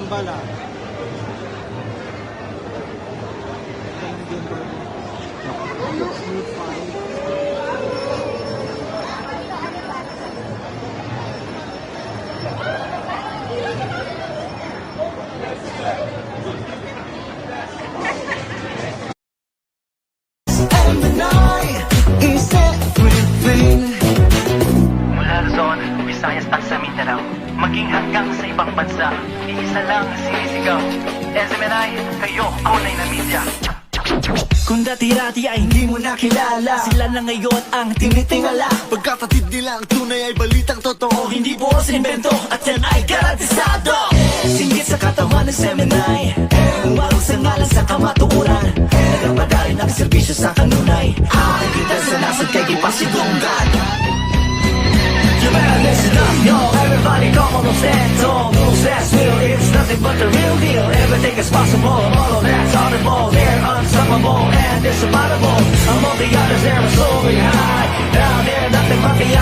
gimbal ah. Ito yung gimbal. Is everything. Mula Luzon, Visayas at Mindanao Maging hanggang sa ibang bansa. Iisa lang ang sinisigaw SMNI, kayo, kulay na media Kung dati-dati ay hindi mo nakilala Sila na ngayon ang tinitingala. Pagkatatid nila ang tunay ay balitang totoo. Hindi po invento at yan ay garantisado. Singit sa katawan ng seminay Umarong sa ngalan sa kamatuuran Nagpapadari ng serbisyo sa kanunay. Kita sa nasad kay kipasigunggan You better listen up, yo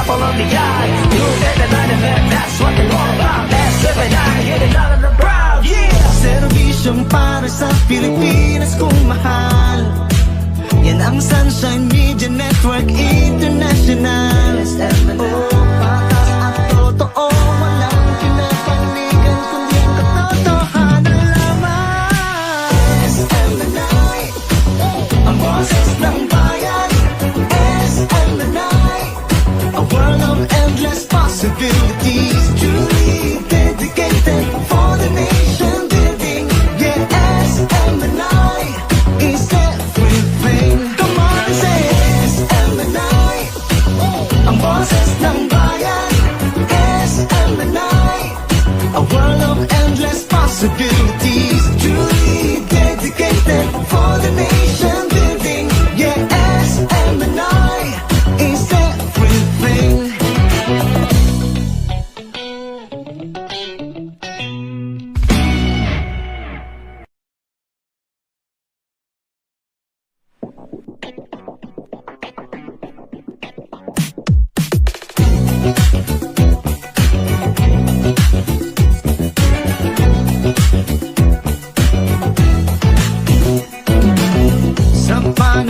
apple of the eye You get the night event, that's what they're all about That's living high, getting out of the crowd, yeah. Servisyong para sa Pilipinas kung mahal. Yan ang Sunshine Media Network International. Oh,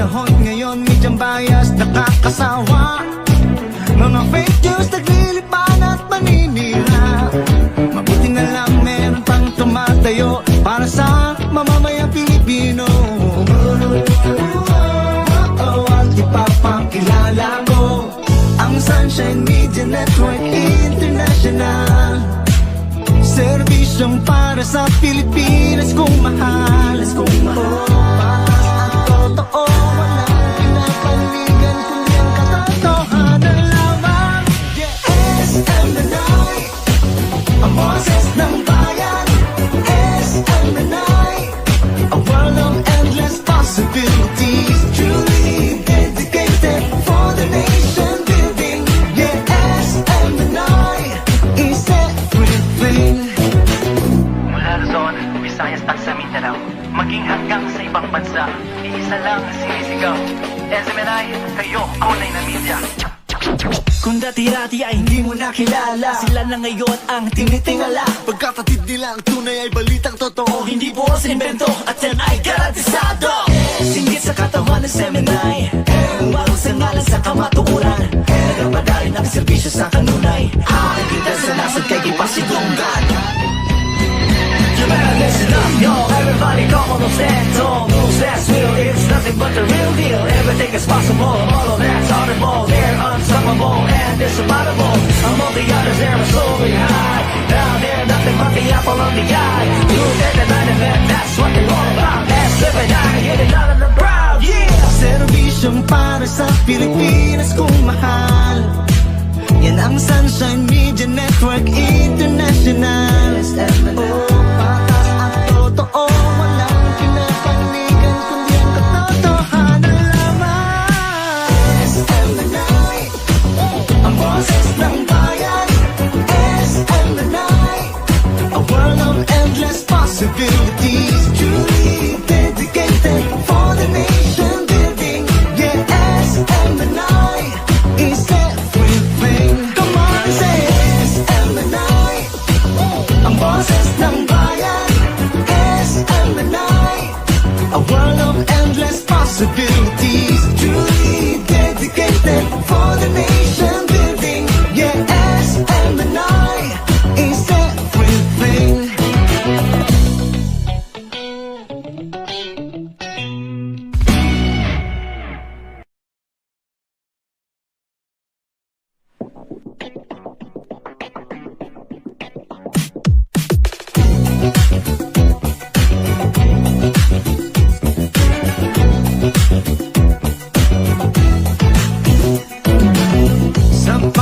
panahon ngayon, medyang bias nakakasawa. Mga fake news naglilipan at maninira. Mabuti na lang meron pang tumatayo Para sa mamamayang Pilipino. At ipapakilala ko Ang Sunshine Media Network International. Serbisyong para sa Pilipinas kung mahal Kung mahal dati-dati ay hindi mo nakilala. Sila na ngayon ang tinitingala. Pagkatatid nila ang tunay ay balitang totoo. Hindi po invento at yan ay garantisado. Singgit sa katawan ng seminay. Umarong sa ngalan sa kamatuuran Nagpapadari ng serbisyo sa kanunay. Kita sa nasad kay kipasigunggan. You better listen up, yo Everybody come on, stand tall Moves that's real, it's nothing but the real deal. Everything is possible, all of that's audible They're unstoppable and insurmountable. Among the others, they're soaring high Down there, nothing but the apple of the eye. You get the night event, that's what they're all about That's living high, getting out of the crowd, yeah. Servisyong para sa Pilipinas kung mahal. Yan ang Sunshine Media Network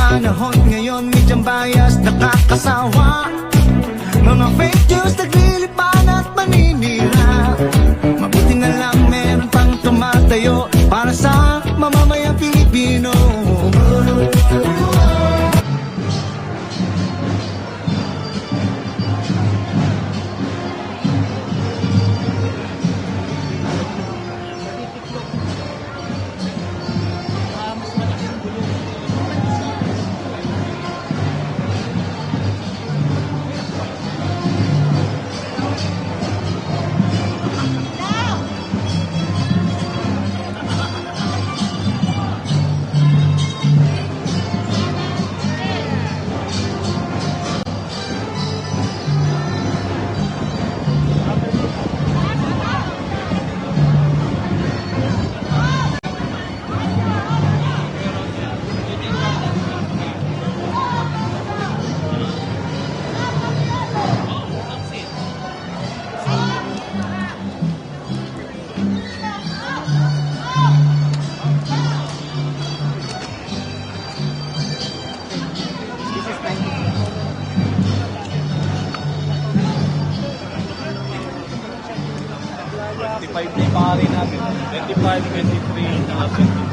panahon ngayon Medyang bias, nakakasawa. 5 day pa rin natin. 25, 23, 23.